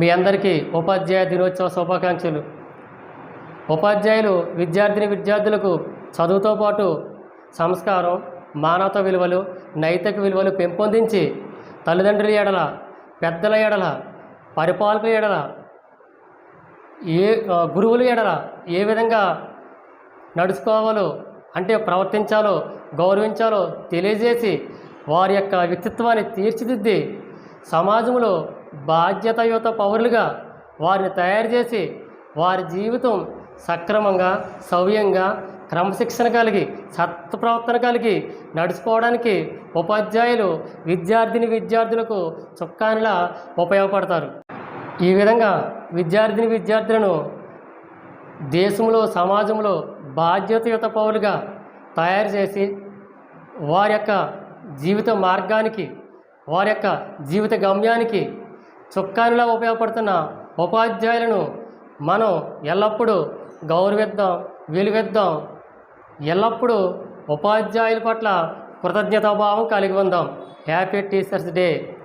మీ అందరికీ ఉపాధ్యాయ దినోత్సవ శుభాకాంక్షలు. ఉపాధ్యాయులు విద్యార్థిని విద్యార్థులకు చదువుతో పాటు సంస్కారం మానవత విలువలు నైతిక విలువలు పెంపొందించి తల్లిదండ్రుల ఎడల పెద్దల ఎడల పరిపాలకుల ఎడల ఏ గురువుల ఎడల ఏ విధంగా నడుచుకోవాలో అంటే ప్రవర్తించాలో గౌరవించాలో తెలియజేసి వారి యొక్క వ్యక్తిత్వాన్ని తీర్చిదిద్ది సమాజంలో బాధ్యతయుత పౌరులుగా వారిని తయారు చేసి వారి జీవితం సక్రమంగా సవ్యంగా క్రమశిక్షణ కలిగి సత్ప్రవర్తన కలిగి నడుచుకోవడానికి ఉపాధ్యాయులు విద్యార్థిని విద్యార్థులకు చుక్కానిలా ఉపయోగపడతారు. ఈ విధంగా విద్యార్థిని విద్యార్థులను దేశంలో సమాజంలో బాధ్యతయుత పౌరులుగా తయారు చేసి వారి యొక్క జీవిత మార్గానికి వారి యొక్క జీవిత గమ్యానికి చుక్కానిలా ఉపయోగపడుతున్న ఉపాధ్యాయులను మనం ఎల్లప్పుడూ గౌరవిద్దాం విలువిద్దాం. ఎల్లప్పుడూ ఉపాధ్యాయుల పట్ల కృతజ్ఞతాభావం కలిగి ఉందాం. Happy teachers day.